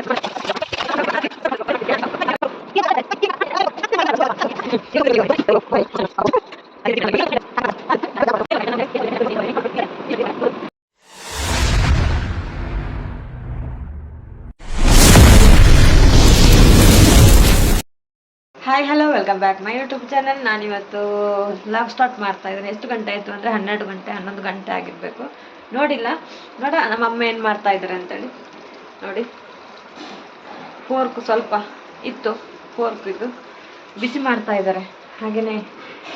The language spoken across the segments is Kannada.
Hi hello welcome back my YouTube channel ನಾನಿವತ್ತು ಲಾಗ್ ಸ್ಟಾರ್ಟ್ ಮಾಡ್ತಾ ಇದ್ದೀನಿ. ಎಷ್ಟು ಗಂಟೆ ಆಯಿತು ಅಂದರೆ ಹನ್ನೆರಡು ಗಂಟೆ, ಹನ್ನೊಂದು ಗಂಟೆ ಆಗಿರಬೇಕು. ನೋಡಿಲ್ಲ. ನೋಡ, ನಮ್ಮ ಅಮ್ಮ ಏನು ಮಾಡ್ತಾ ಇದ್ದಾರೆ ಅಂತೇಳಿ. ನೋಡಿ. ಫೋರ್ಕ್ ಸ್ವಲ್ಪ ಇತ್ತು. ಫೋರ್ಕ್ ಇದು. ಬಿಸಿ ಮಾಡ್ತಾ ಇದ್ದಾರೆ. ಹಾಗೆಯೇ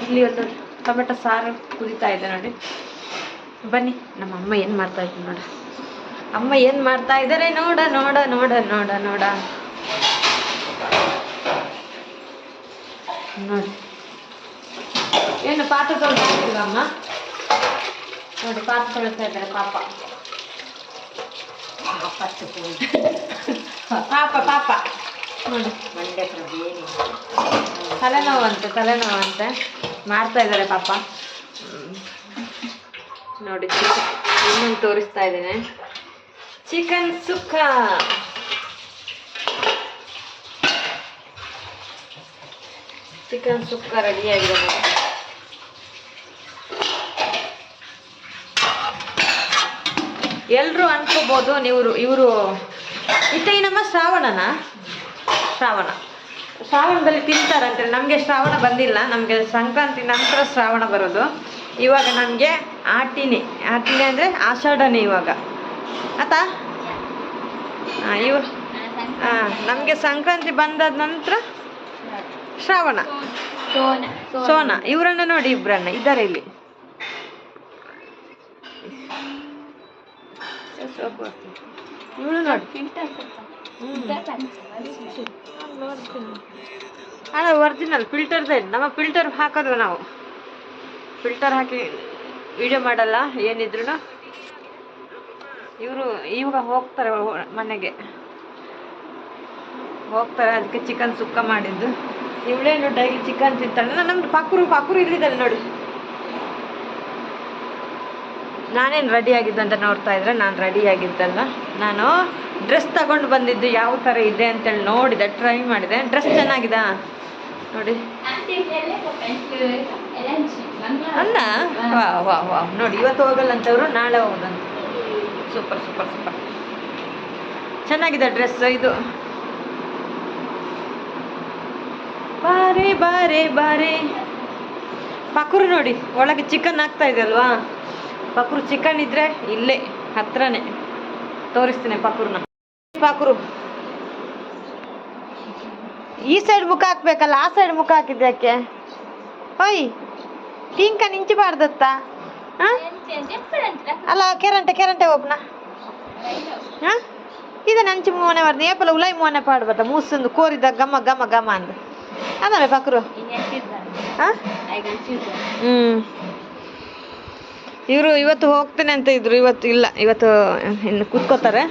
ಇಲ್ಲಿ ಒಂದು ಟೊಮೆಟೊ ಸಾರು ಕುದಿತಾ ಇದೆ ನೋಡಿ. ಬನ್ನಿ, ನಮ್ಮ ಅಮ್ಮ ಏನು ಮಾಡ್ತಾ ಇದ್ದೀನಿ ನೋಡ. ಅಮ್ಮ ಏನು ಮಾಡ್ತಾ ಇದ್ದಾರೆ ನೋಡ ನೋಡ ನೋಡ ನೋಡ ನೋಡ. ನೋಡಿ. ಏನು ಪಾತ್ರೆ ತೊಳ್ತಾ ಅಮ್ಮ? ನೋಡಿ, ಪಾತ್ರೆ ತೊಳಿತಾ ಇದ್ದಾರೆ ಪಾಪ. ಪಾಪ ಪಾಪ. ನೋಡಿ ತಲೆನೋವು ಅಂತೆ ತಲೆನೋವು ಅಂತೆ ಮಾಡ್ತಾ ಇದ್ದಾರೆ ಪಾಪ. ನೋಡಿ ಇನ್ನೊಂದು ತೋರಿಸ್ತಾ ಇದ್ದೇನೆ. Chicken sukka. Chicken sukka ready ಆಗಿದೆ ನೋಡಿ. ಎಲ್ಲರೂ ಅನ್ಕೋಬೋದು ನೀವು ಇವರು. ಇತ್ತ ನಮ್ಮ ಶ್ರಾವಣನ? ಶ್ರಾವಣ. ಶ್ರಾವಣದಲ್ಲಿ ತಿಂತಾರಂತೆ. ನಮಗೆ ಶ್ರಾವಣ ಬಂದಿಲ್ಲ. ನಮಗೆ ಸಂಕ್ರಾಂತಿ ನಂತರ ಶ್ರಾವಣ ಬರೋದು. ಇವಾಗ ನಮಗೆ ಆಟಿನಿ. ಆಟಿನಿ ಅಂದರೆ ಆಷಾಢನೇ ಇವಾಗ. ಆತ? ಹಾಂ ಇವ ಹಾಂ ನಮಗೆ ಸಂಕ್ರಾಂತಿ ಬಂದಾದ ನಂತರ ಶ್ರಾವಣ. ಸೋನ. ಇವರನ್ನ ನೋಡಿ ಇಬ್ರನ್ನ. ಇದ್ದಾರೆ ಇಲ್ಲಿ. ಇವಳು ಅಲ್ಲ ಒರಿಜಿನಲ್ ಫಿಲ್ಟರ್ದೇ ನಮ್ಮ ಫಿಲ್ಟರ್ ಹಾಕೋದು ನಾವು. ಫಿಲ್ಟರ್ ಹಾಕಿ ವಿಡಿಯೋ ಮಾಡಲ್ಲ ಏನಿದ್ರು ಇವರು ಇವಾಗ ಹೋಗ್ತಾರೆ ಮನೆಗೆ. ಹೋಗ್ತಾರೆ, ಅದಕ್ಕೆ ಚಿಕನ್ ಸುಕ್ಕ ಮಾಡಿದ್ದು. ಇವಳೇನು ಡೈಲಿ ಚಿಕನ್ ತಿಂತಾಳೆ ನಮ್ದು ಪಕ್ಕರು ಪಕ್ಕರು ಇಲ್ಲಿದ್ದಾರೆ ನೋಡಿ. ನಾನೇನು ರೆಡಿ ಆಗಿದ್ದೆ ಅಂತ ನೋಡ್ತಾ ಇದ್ರೆ ನಾನು ರೆಡಿ ಆಗಿದ್ದಲ್ಲ. ನಾನು ಡ್ರೆಸ್ ತಗೊಂಡು ಬಂದಿದ್ದು ಯಾವ ಥರ ಇದೆ ಅಂತೇಳಿ ನೋಡಿದೆ ಟ್ರೈ ಮಾಡಿದೆ. ಡ್ರೆಸ್ ಚೆನ್ನಾಗಿದೆ? ನೋಡಿ. ಅಲ್ಲ ವಾ ವಾ ವಾ ನೋಡಿ, ಇವತ್ತು ಹೋಗಲ್ಲ ಅಂತವ್ರು ನಾಳೆ ಹೋಗೋದಂತ. ಸೂಪರ್ ಸೂಪರ್ ಸೂಪರ್ ಚೆನ್ನಾಗಿದೆ ಡ್ರೆಸ್ ಇದು. ಬಾರೆ ಬಾರೆ ಬಾರೆ. ಪಕ್ಕರು ನೋಡಿ, ಒಳಗೆ ಚಿಕನ್ ಆಗ್ತಾ ಇದೆ ಅಲ್ವಾ ಪಕರು ಚಿಕನ್ ಇದ್ರೆ ಇಲ್ಲೇ ಹತ್ರನೇ. ತೋರಿಸ್ತೀನಿ ಪಕ್ರನ್ನ ಪಕರು. ಈ ಸೈಡ್ ಮುಖ ಹಾಕ್ಬೇಕಲ್ಲ ಆ ಸೈಡ್ ಮುಖ ಹಾಕಿದ್ದೆ ಯಾಕೆ? ಓಯ್ ಟಿಂಕ ನಿಂಚಬಾರ್ದತ್ತ? ಅಲ್ಲ ಕೆರಂಟೆ ಕೆರಂಟೆ ಒಬ್ಬನ ಹಾ? ಇದು ನಂಚು ಮೋನೆ ಬರ್ದು ಏಪಲ ಉಲೈ ಮೋನೆ ಪಾಡ್ಬತ್ತ ಮೂಸಂದು ಕೋರಿದ ಗಮ ಗಮ ಗಮ ಅಂದ. ಅದಲ್ಲ ಪಕ್ರು. ಹಾ? ಹ್ಮ್. ಇವರು ಇವತ್ತು ಹೋಗ್ತೇನೆ ಅಂತ ಇದ್ರು. ಇವತ್ತು ಇಲ್ಲ. ಇವತ್ತು, ಇನ್ನು ಕೂತ್ಕೋತಾರೆ.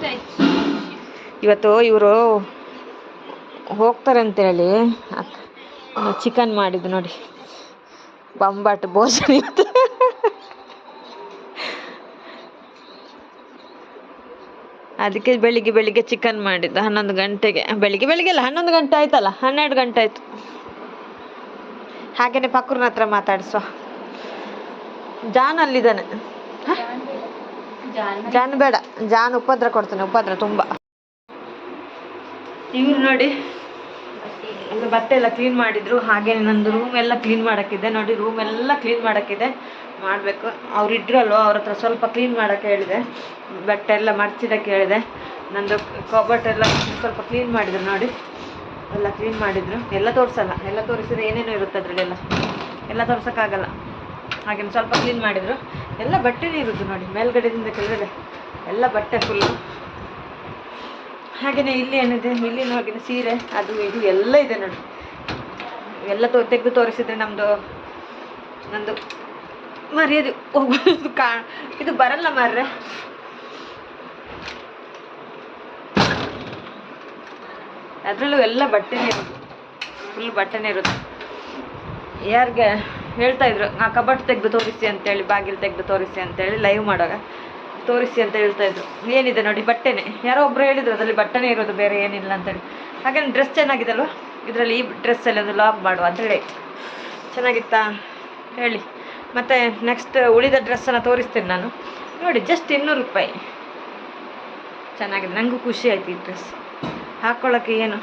ಇವತ್ತು ಇವರು ಹೋಗ್ತಾರೆ ಅಂತೇಳಿ ಚಿಕನ್ ಮಾಡಿದ್ದು ನೋಡಿ. ಬಂಬಾಟ್ ಭೋಜನ ಇತ್ತು ಅದಕ್ಕೆ ಬೆಳಿಗ್ಗೆ ಬೆಳಿಗ್ಗೆ ಚಿಕನ್ ಮಾಡಿದ್ದು. ಹನ್ನೊಂದು ಗಂಟೆಗೆ. ಬೆಳಿಗ್ಗೆ ಬೆಳಿಗ್ಗೆ ಅಲ್ಲ, ಹನ್ನೊಂದು ಗಂಟೆ ಆಯ್ತಲ್ಲ? ಹನ್ನೆರಡು ಗಂಟೆ ಆಯ್ತು. ಹಾಗೇನೆ ಪಕ್ಕೂರ್ನ ಹತ್ರ ಮಾತಾಡಿಸುವ. ಜಾನ್ ಅಲ್ಲಿದ್ದಾನೆ? ಜಾನ್ ಬೇಡ. ಜಾನ್ ಉಪದ್ರ ಕೊಡ್ತಾನೆ, ಉಪದ್ರ ತುಂಬ. ಇವ್ರು ನೋಡಿ ಬಟ್ಟೆ ಎಲ್ಲ ಕ್ಲೀನ್ ಮಾಡಿದ್ರು ಹಾಗೆ ನಂದು ರೂಮ್ ಎಲ್ಲ ಕ್ಲೀನ್ ಮಾಡಕ್ಕಿದೆ. ನೋಡಿ ರೂಮ್ ಎಲ್ಲ ಕ್ಲೀನ್ ಮಾಡಕ್ಕಿದೆ. ಮಾಡಬೇಕು. ಅವ್ರು ಇದ್ರಲ್ಲೋ ಅವ್ರ ಹತ್ರ ಸ್ವಲ್ಪ ಕ್ಲೀನ್ ಮಾಡಕ್ಕೆ ಹೇಳಿದೆ. ಬಟ್ಟೆ ಎಲ್ಲ ಮಡ್ಚಿಡಕ್ಕೆ ಹೇಳಿದೆ. ನಂದು ಕಬಟ್ ಎಲ್ಲ ಸ್ವಲ್ಪ ಕ್ಲೀನ್ ಮಾಡಿದ್ರು, ನೋಡಿ. ಎಲ್ಲ ಕ್ಲೀನ್ ಮಾಡಿದ್ರು. ಎಲ್ಲ ತೋರಿಸಲ್ಲ. ಎಲ್ಲ ತೋರಿಸಿದ್ರೆ ಏನೇನೋ ಇರುತ್ತೆ ಅದರಲ್ಲೆಲ್ಲ. ಎಲ್ಲ ತೋರ್ಸೋಕ್ಕಾಗಲ್ಲ. ಹಾಗೆ ಸ್ವಲ್ಪ ಕ್ಲೀನ್ ಮಾಡಿದ್ರು. ಎಲ್ಲ ಬಟ್ಟೆನೇ ಇರೋದು ನೋಡಿ, ಮೇಲ್ಗಡೆಯಿಂದ ಕೆಳಗಡೆ ಎಲ್ಲ ಬಟ್ಟೆ ಫುಲ್ಲು ಹಾಗೆಯೇ ಇಲ್ಲಿ ಏನಿದೆ? ಇಲ್ಲಿ ಹಾಗೆಯೇ ಸೀರೆ, ಅದು ಇದು ಎಲ್ಲ ಇದೆ ನೋಡಿ. ಎಲ್ಲ ತೋ ತೆಗೆದು ತೋರಿಸಿದ್ರೆ ನಮ್ಮದು ನಂದು ಮರ್ಯಾದೆ ಹೋಗೋದು ಕಾ ಇದು ಬರಲ್ಲ ಮಾರ್ರೆ. ಅದರಲ್ಲೂ ಎಲ್ಲ ಬಟ್ಟೆನೇ ಇರೋದು. ಫುಲ್ ಬಟ್ಟೆನೇ ಇರುತ್ತೆ ಯಾರಿಗೆ ಹೇಳ್ತಾ ಇದ್ರು ಆ ಕಬಟ್ ತೆಗೆದು ತೋರಿಸಿ ಅಂತೇಳಿ, ಬಾಗಿಲು ತೆಗೆದು ತೋರಿಸಿ ಅಂತೇಳಿ ಲೈವ್ ಮಾಡುವಾಗ ತೋರಿಸಿ ಅಂತ ಹೇಳ್ತಾ ಇದ್ರು. ಏನಿದೆ ನೋಡಿ, ಬಟ್ಟೆನೆ. ಯಾರೋ ಒಬ್ರು ಹೇಳಿದ್ರು, ಅದರಲ್ಲಿ ಬಟ್ಟೆನೇ ಇರೋದು, ಬೇರೆ ಏನಿಲ್ಲ ಅಂತೇಳಿ. ಹಾಗೆ ಡ್ರೆಸ್ ಚೆನ್ನಾಗಿದೆ ಅಲ್ವಾ ಇದರಲ್ಲಿ ಈ ಡ್ರೆಸ್ಸಲ್ಲಿ ಒಂದು ಲಾಗ್ ಮಾಡುವ ಅಂತೇಳಿ ಚೆನ್ನಾಗಿತ್ತಾ? ಹೇಳಿ. ಮತ್ತು ನೆಕ್ಸ್ಟ್ ಉಳಿದ ಡ್ರೆಸ್ಸನ್ನು ತೋರಿಸ್ತೇನೆ ನಾನು. ನೋಡಿ ಜಸ್ಟ್ ಇನ್ನೂರು ರೂಪಾಯಿ. ಚೆನ್ನಾಗಿದೆ. ನನಗೂ ಖುಷಿ ಆಯ್ತು ಈ ಡ್ರೆಸ್ ಹಾಕ್ಕೊಳ್ಳೋಕ್ಕೆ ಏನು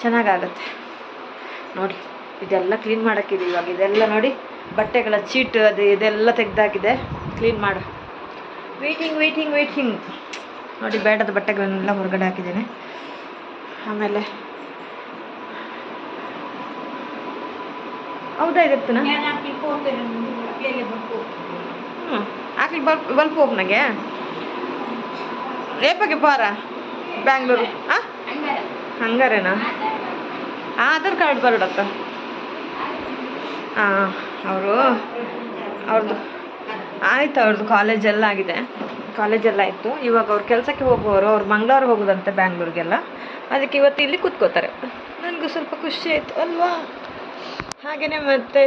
ಚೆನ್ನಾಗಾಗತ್ತೆ. ನೋಡಿ. ಇದೆಲ್ಲ ಕ್ಲೀನ್ ಮಾಡೋಕ್ಕಿದೆ ಇವಾಗ. ಇದೆಲ್ಲ ನೋಡಿ ಬಟ್ಟೆಗಳ ಚೀಟ್ ಅದು ಇದೆಲ್ಲ ತೆಗೆದಾಕಿದೆ. ಕ್ಲೀನ್ ಮಾಡು. ವೇಟಿಂಗ್ ವೇಟಿಂಗ್ ವೇಟಿಂಗ್ ನೋಡಿ ಬೇಡದ ಬಟ್ಟೆಗಳನ್ನೆಲ್ಲ ಹೊರಗಡೆ ಹಾಕಿದ್ದೇನೆ. ಆಮೇಲೆ ಹೌದಾ ಇರುತ್ತೆ ಹ್ಞೂ ಹಾಕ್ಲಿಕ್ಕೆ ಬಲ್ಪ್ ಬಲ್ಪ್ ಹೋಗಿ ನನಗೆ. ಏಪಾಗೆ ಬಾರ? ಬ್ಯಾಂಗ್ಳೂರು. ಹಾಂ ಹಂಗಾರೇನಾ? ಆಧಾರ್ ಕಾರ್ಡ್ ಬರಡತ್ತ. ಅವರು ಅವ್ರದ್ದು ಆಯ್ತು ಅವ್ರದ್ದು ಕಾಲೇಜೆಲ್ಲ ಆಗಿದೆ. ಕಾಲೇಜೆಲ್ಲ ಆಯಿತು. ಇವಾಗ ಅವ್ರ ಕೆಲಸಕ್ಕೆ ಹೋಗುವವರು, ಅವ್ರು ಮಂಗಳವಾರ ಹೋಗೋದಂತೆ ಬ್ಯಾಂಗ್ಳೂರಿಗೆಲ್ಲ. ಅದಕ್ಕೆ ಇವತ್ತು ಇಲ್ಲಿ ಕೂತ್ಕೋತಾರೆ. ನನಗೂ ಸ್ವಲ್ಪ ಖುಷಿ ಆಯಿತು, ಅಲ್ವಾ? ಹಾಗೆಯೇ ಮತ್ತೆ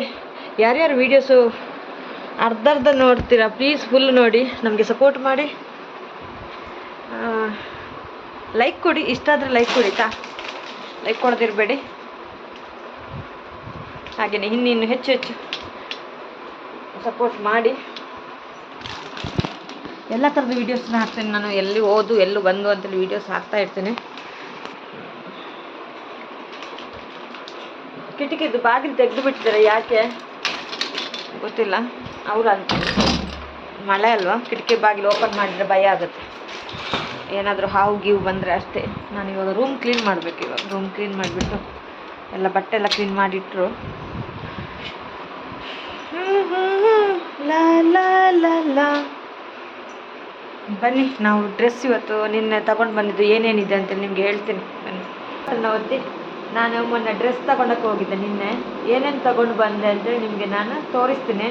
ಯಾರ್ಯಾರು ವೀಡಿಯೋಸು ಅರ್ಧ ಅರ್ಧ ನೋಡ್ತೀರಾ ಪ್ಲೀಸ್ ಫುಲ್ ನೋಡಿ. ನಮಗೆ ಸಪೋರ್ಟ್ ಮಾಡಿ. ಲೈಕ್ ಕೊಡಿ ಇಷ್ಟ ಆದರೆ ಲೈಕ್ ಕೊಡಿ ತಾ ಲೈಕ್ ಕೊಡದಿರಬೇಡಿ. ಹಾಗೆಯೇ ಇನ್ನಿನ್ನು ಹೆಚ್ಚು ಹೆಚ್ಚು ಸಪೋರ್ಟ್ ಮಾಡಿ. ಎಲ್ಲ ಥರದ ವೀಡಿಯೋಸ್ನ ಹಾಕ್ತೇನೆ ನಾನು. ಎಲ್ಲಿ ಓದು, ಎಲ್ಲೂ ಬಂದು ಅಂತೇಳಿ ವೀಡಿಯೋಸ್ ಹಾಕ್ತಾ ಇರ್ತೇನೆ. ಕಿಟಕಿದು ಬಾಗಿಲು ತೆಗೆದು ಬಿಟ್ಟಿದ್ದಾರೆ ಯಾಕೆ? ಗೊತ್ತಿಲ್ಲ. ಅವ್ರು ಅಂತ. ಮಳೆ ಅಲ್ವಾ? ಕಿಟಕಿ ಬಾಗಿಲು ಓಪನ್ ಮಾಡಿದರೆ ಭಯ ಆಗುತ್ತೆ. ಏನಾದರೂ ಹಾವು, ಗೀವು ಬಂದರೆ ಅಷ್ಟೇ. ನಾನು ಇವಾಗ ರೂಮ್ ಕ್ಲೀನ್ ಮಾಡಬೇಕು ಇವಾಗ. ರೂಮ್ ಕ್ಲೀನ್ ಮಾಡಿಬಿಟ್ಟು ಎಲ್ಲ ಬಟ್ಟೆ ಎಲ್ಲ ಕ್ಲೀನ್ ಮಾಡಿಟ್ಟರು ಬನ್ನಿ, ನಾವು ಡ್ರೆಸ್ ಇವತ್ತು ನಿನ್ನೆ ತಗೊಂಡು ಬಂದಿದ್ದು ಏನೇನಿದೆ ಅಂತ ನಿಮ್ಗೆ ಹೇಳ್ತೀನಿ. ಬನ್ನಿ. ಒತ್ತಿ. ನಾನು ಮೊನ್ನೆ ಡ್ರೆಸ್ ತಗೊಂಡಕ್ಕೆ ಹೋಗಿದ್ದೆ ನಿನ್ನೆ. ಏನೇನು ತಗೊಂಡು ಬಂದೆ ಅಂತೇಳಿ ನಿಮಗೆ ನಾನು ತೋರಿಸ್ತೀನಿ.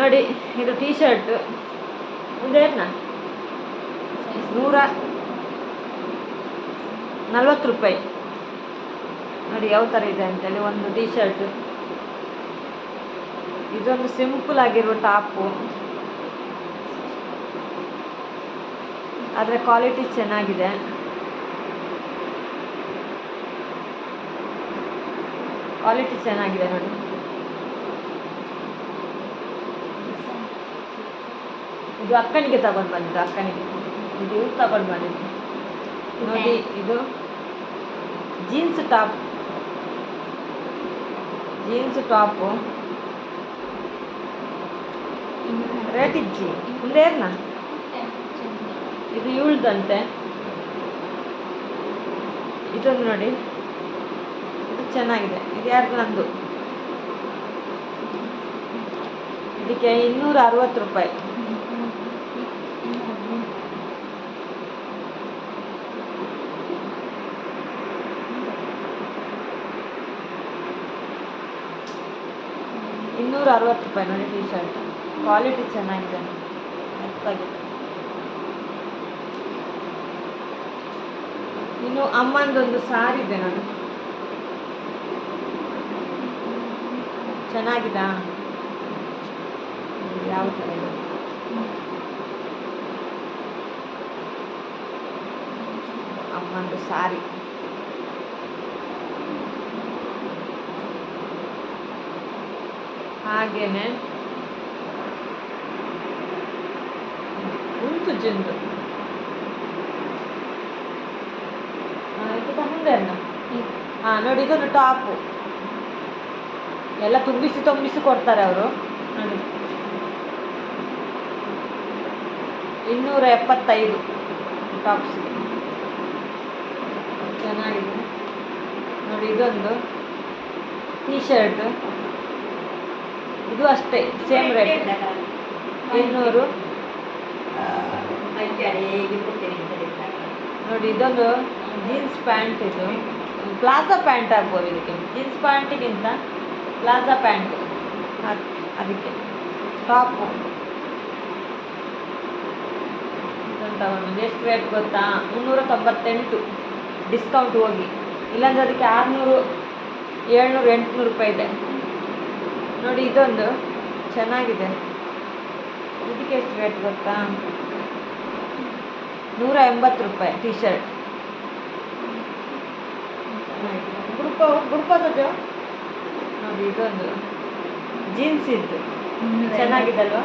ನೋಡಿ, ಇದು ಟೀ ಶರ್ಟ್ ಇದೇನ ನೂರ ನಲ್ವತ್ತು ರೂಪಾಯಿ. ನೋಡಿ, ಯಾವ ಥರ ಇದೆ ಅಂತೇಳಿ ಒಂದು ಟೀ ಶರ್ಟ್ ಇದೊಂದು ಸಿಂಪಲ್ ಆಗಿರುವ ಟಾಪು ಅದರ ಕ್ವಾಲಿಟಿ ಚೆನ್ನಾಗಿದೆ. ಕ್ವಾಲಿಟಿ ಚೆನ್ನಾಗಿದೆ ನೋಡಿ. ಇದು ಅಕ್ಕನಿಗೆ ತಗೊಂಡು ಬಂದಿದ್ದು ಅಕ್ಕನಿಗೆ. ಇದು ಇವ್ರು ತಗೊಂಡು ಬಂದಿದ್ದು. ನೋಡಿ ಇದು jeans top jeans top rate ಇಜ್ಜಿ ಮುಂದೇರ್ನ ಇದು ಇವಳ್ದಂತೆ. ಇದೊಂದು ನೋಡಿ. ಇದು ಚೆನ್ನಾಗಿದೆ. ಇದು ಯಾರ್ದು ನಂದು? ಇದಕ್ಕೆ ಇನ್ನೂರ ಅರವತ್ತು ರೂಪಾಯಿ. ಇನ್ನೂರ ಅರವತ್ತು ರೂಪಾಯಿ ನೋಡಿ ಟೀ ಶರ್ಟ್ ಕ್ವಾಲಿಟಿ ಚೆನ್ನಾಗಿದೆ. ಇನ್ನು ಅಮ್ಮಂದೊಂದು ಸಾರಿ ಇದೆ ನಾನು. ಚೆನ್ನಾಗಿದಾ? ಯಾವ ಥರ ಇದೆ? ಅಮ್ಮಂದು ಸಾರಿ. ಹಾಗೇನೆ ಜಂದು. ಇದು ಹಾ ಹಾಂ ನೋಡಿ ಇದೊಂದು ಟಾಪು. ಎಲ್ಲ ತುಂಬಿಸಿ ತುಂಬಿಸಿ ಕೊಡ್ತಾರೆ ಅವರು. ಇನ್ನೂರ ಎಪ್ಪತ್ತೈದು ಟಾಪ್ಸ್. ಚೆನ್ನಾಗಿದೆ. ನೋಡಿ ಇದೊಂದು ಟೀ ಶರ್ಟ್ ಇದು ಅಷ್ಟೇ ಸೇಮ್ ರೇಟ್ ಇನ್ನೂರು. ನೋಡಿ, ಇದೊಂದು ಜೀನ್ಸ್ ಪ್ಯಾಂಟ್ ಇದು. ಪ್ಲಾಜಾ ಪ್ಯಾಂಟ್ ಆಗ್ಬೋದು ಇದಕ್ಕೆ. ಜೀನ್ಸ್ ಪ್ಯಾಂಟಿಗಿಂತ ಪ್ಲಾಜಾ ಪ್ಯಾಂಟ್ ಅದಕ್ಕೆ. ಟಾಪು ಎಷ್ಟು ರೇಟ್ ಗೊತ್ತಾ? ಮುನ್ನೂರ ತೊಂಬತ್ತೆಂಟು ಡಿಸ್ಕೌಂಟ್ ಹೋಗಿ. ಇಲ್ಲಾಂದ್ರೆ ಅದಕ್ಕೆ ಆರುನೂರು, ಏಳ್ನೂರು, ಎಂಟುನೂರು ರೂಪಾಯಿ ಇದೆ. ನೋಡಿ, ಇದೊಂದು ಚೆನ್ನಾಗಿದೆ. ಇದಕ್ಕೆ ಎಷ್ಟು ರೇಟ್ ಗೊತ್ತಾ? ನೂರ ಎಂಬತ್ತು ರೂಪಾಯಿ ಟಿ ಶರ್ಟ್ ಗ್ರೂಪ ಗ್ರೂಪದದು ನೋಡಿ ಇದೊಂದು ಜೀನ್ಸ್ ಇದ್ದು. ಚೆನ್ನಾಗಿದಲ್ವಾ?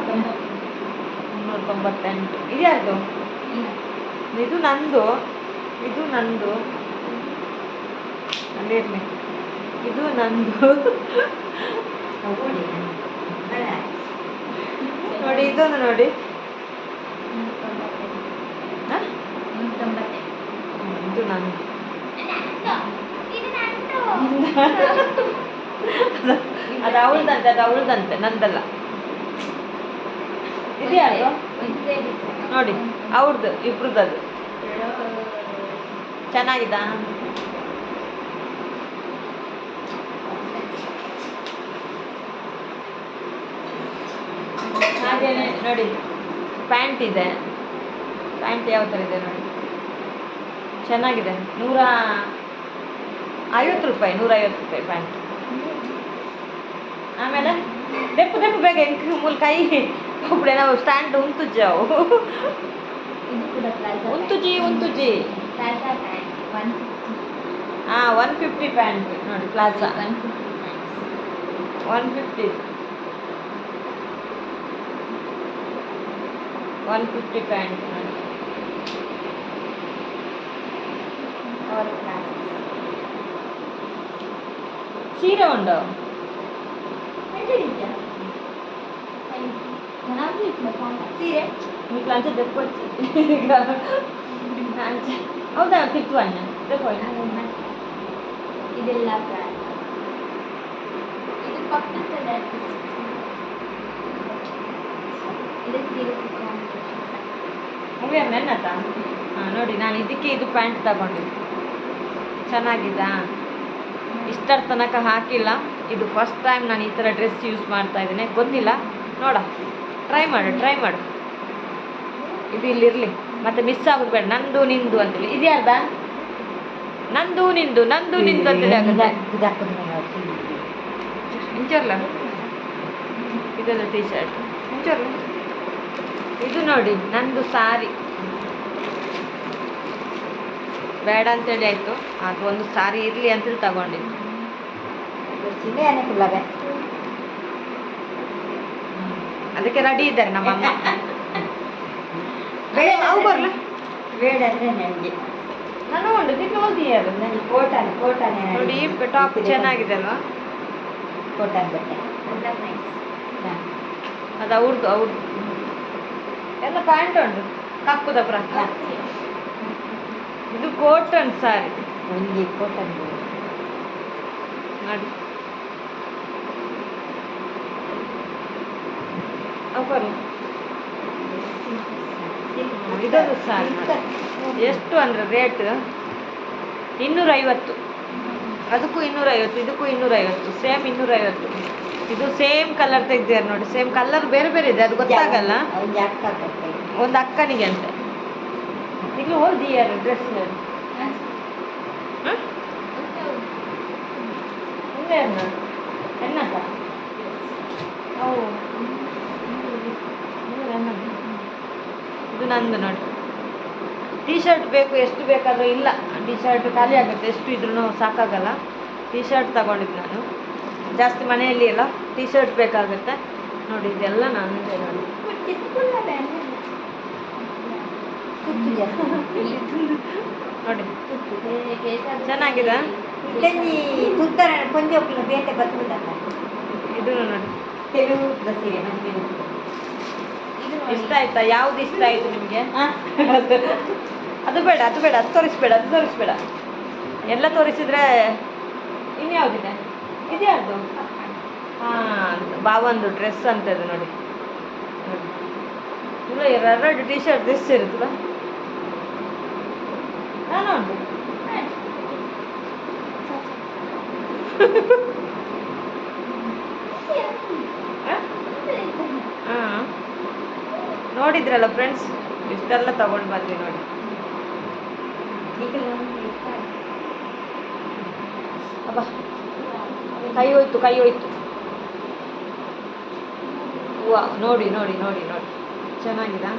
ಮುನ್ನೂರ ತೊಂಬತ್ತೆಂಟು ಇದ್ಯಾರ್ದು ಇದು ನಂದು. ಇದು ನಂದು. ಅಲ್ಲಿರ್ಲಿ ಇದು ನಂದು. ನೋಡಿ ಇದೊಂದು ನೋಡಿ ಹ? ನಂದು ಅದು ಅವಳ್ದಂತೆ ಅದು ಅವಳ್ದಂತೆ ನಂದಲ್ಲ ಇದ್ಯಾರ್ದು ನೋಡಿ ಅವ್ರದ್ದು ಇಬ್ರದ್ದು ಚೆನ್ನಾಗಿದಾ? ಹಾಗೇನೆ ನೋಡಿ ಪ್ಯಾಂಟ್ ಇದೆ. ಪ್ಯಾಂಟ್ ಯಾವ ಥರ ಇದೆ ನೋಡಿ. ಚೆನ್ನಾಗಿದೆ. ನೂರ ಐವತ್ತು ರೂಪಾಯಿ, ನೂರ ಐವತ್ತು ರೂಪಾಯಿ ಪ್ಯಾಂಟ್. ಆಮೇಲೆ ದೆಪ್ಪು ದೆಪ್ಪು ಬೇಗ ಸ್ಟ್ಯಾಂಡ್ ಮೂಲ ಕೈ. ಒಬ್ಬಳೆ ನಾವು ಸ್ಟ್ಯಾಂಡ್ ಉಂತುಜ್ಜಾವು ಉಂತುಜಿ ಉಂತುಜಿ ಹಾಂ ಒನ್ ಫಿಫ್ಟಿ ಪ್ಯಾಂಟ್ ನೋಡಿ, palazzo. One fifty. One fifty pant ನೋಡಿ. ക്ഷീരം ഉണ്ടോ ಹೌದಾ ಕಿತ್ತುವನ್ನ ತಗೊಳ್ಳಿ ಇದೆಲ್ಲ ಬ್ರ್ಯಾಂಡ್ ಇದು ಪಕ್ಕದ ಅವೇ ಮೆನ್ನತಾ ಹಾಂ ನೋಡಿ ನಾನು ಇದಕ್ಕೆ ಇದು ಪ್ಯಾಂಟ್ ತಗೊಂಡಿದ್ದೆ ಚೆನ್ನಾಗಿದ್ದಾ ಇಷ್ಟರ ತನಕ ಹಾಕಿಲ್ಲ. ಇದು ಫಸ್ಟ್ ಟೈಮ್ ನಾನು ಈ ಥರ ಡ್ರೆಸ್ ಯೂಸ್ ಮಾಡ್ತಾ ಇದ್ದೀನಿ. ಗೊತ್ತಿಲ್ಲ. ನೋಡ. ಟ್ರೈ ಮಾಡು ಟ್ರೈ ಮಾಡು. ಇದು ಇಲ್ಲಿರಲಿ. ಮತ್ತೆ ಮಿಸ್ ಆಗೋದು ಬೇಡ ನಂದು ನಿಂದು ಅಂತೇಳಿ. ಇದೆಯಲ್ಲ ನಂದು ನಿಂದು ನಂದು ನಿಂದು ಅಂತೇಳಿ ಆಗುತ್ತೆ. ಇಂಚರ್ಲ ಇದೊಂದು ಟೀ ಶರ್ಟ್ ಇಂಚರ್ಲ ಇದು ನೋಡಿ ನಂದು ಸಾರಿ. ಬೇಡ ಅಂತೇಳಿ ಆಯಿತು. ಅದು ಒಂದು ಸಾರಿ ಇರಲಿ ಅಂತೇಳಿ ತಗೊಂಡಿದ್ದು. ಅದಕ್ಕೆ ರೆಡಿ ಇದ್ದಾರೆ ನಮ್ಮ ಅಮ್ಮ. ಬೇಡ ನಾವು ಬರಲ? ಬೇಡ ಅಂದ್ರೆ ನನಗೆ ನಾನು ಒಂದು ನಿನ್ನ ಓದಿಯಾರು ನನಗೆ ಕೋಟನ್ ಕೋಟನ್ ನೋಡಿ ಟಾಪ್ ಚೆನ್ನಾಗಿದೆ ಅಲ್ವಾ? ಕೋಟನ್ ಬಟ್ಟೆ. ಅದು ಅವ್ರದ್ದು ಅವ್ರದ್ದು ಎಲ್ಲ ಪ್ಯಾಂಟ್ ಉಂಟು ಕಪ್ಪುದ ಪ್ರಕಾರ. ಇದು ಕೋಟನ್ ಸಾರಿ ಒಂದು ಕೋಟನ್ ನೋಡಿ. ಇದೊಂದು ಎಷ್ಟು ಅಂದ್ರೆ ರೇಟ್ ಇನ್ನೂರೈವತ್ತು. ಅದಕ್ಕೂ ಇನ್ನೂರೈವತ್ತು, ಇದಕ್ಕೂ ಇನ್ನೂರೈವತ್ತು ಸೇಮ್ ಇನ್ನೂರೈವತ್ತು. ಇದು ಸೇಮ್ ಕಲರ್ ತೆಗ್ದಿದ್ದಾರೆ ನೋಡಿ ಸೇಮ್ ಕಲರ್ ಬೇರೆ ಬೇರೆ ಇದೆ, ಅದು ಗೊತ್ತಾಗಲ್ಲ. ಒಂದು ಅಕ್ಕನಿಗೆ ಅಂತ ಒಂದು ಅಕ್ಕನಿಗೆ ಯಾರು ಇಲ್ಲಿ ಡ್ರೆಸ್ ಹಿಂದೆ ಅಣ್ಣ ಓ ಇದು ನಂದು ನೋಡಿ. ಟೀ ಶರ್ಟ್ ಬೇಕು ಎಷ್ಟು ಬೇಕಾದರೂ ಇಲ್ಲ. ಟೀ ಶರ್ಟ್ ಖಾಲಿ ಆಗುತ್ತೆ ಎಷ್ಟು ಇದ್ರೂ ಸಾಕಾಗಲ್ಲ. ಟೀ ಶರ್ಟ್ ತಗೊಂಡಿದ್ದು ನಾನು. ಜಾಸ್ತಿ ಮನೆಯಲ್ಲಿ ಇಲ್ಲ. ಟೀ ಶರ್ಟ್ ಬೇಕಾಗುತ್ತೆ. ನೋಡಿ ಇದೆಲ್ಲ ನಾನು ನೋಡಿ. ಚೆನ್ನಾಗಿದೆ? ಇದು ನೋಡಿ. ಮದುವೆ ಇಷ್ಟ ಆಯ್ತಾ? ಯಾವ್ದು ಇಷ್ಟ ಆಯ್ತು ನಿಮಗೆ? ಅದು. ಬೇಡ ಅದು ಬೇಡ ಅದು ತೋರಿಸ್ಬೇಡ ಅದು ತೋರಿಸ್ಬೇಡ. ಎಲ್ಲ ತೋರಿಸಿದ್ರೆ ಇನ್ಯಾವುದಿದೆ ಇದ್ಯಾವುದು ಹಾಂ ಬಾವಂದು ಡ್ರೆಸ್ ಅಂತ ಇದೆ ನೋಡಿ. ಇಲ್ಲ ಎರಡು ಟಿ ಶರ್ಟ್ ಡ್ರೆಸ್ ಇರುತ್ತಲ್ಲ? ನಾನು ಉಂಟು ಹಾಂ ನೋಡಿದ್ರಲ್ಲ ಫ್ರೆಂಡ್ಸ್ ಇಷ್ಟೆಲ್ಲ ತಗೊಂಡು ಬಂದ್ವಿ ನೋಡಿ. ಅಬ್ಬಾ, ಕೈ ಹೋಯ್ತು ಕೈ ಹೋಯ್ತು. ವಾ ನೋಡಿ ನೋಡಿ ನೋಡಿ ನೋಡಿ. ಚೆನ್ನಾಗಿದೆ?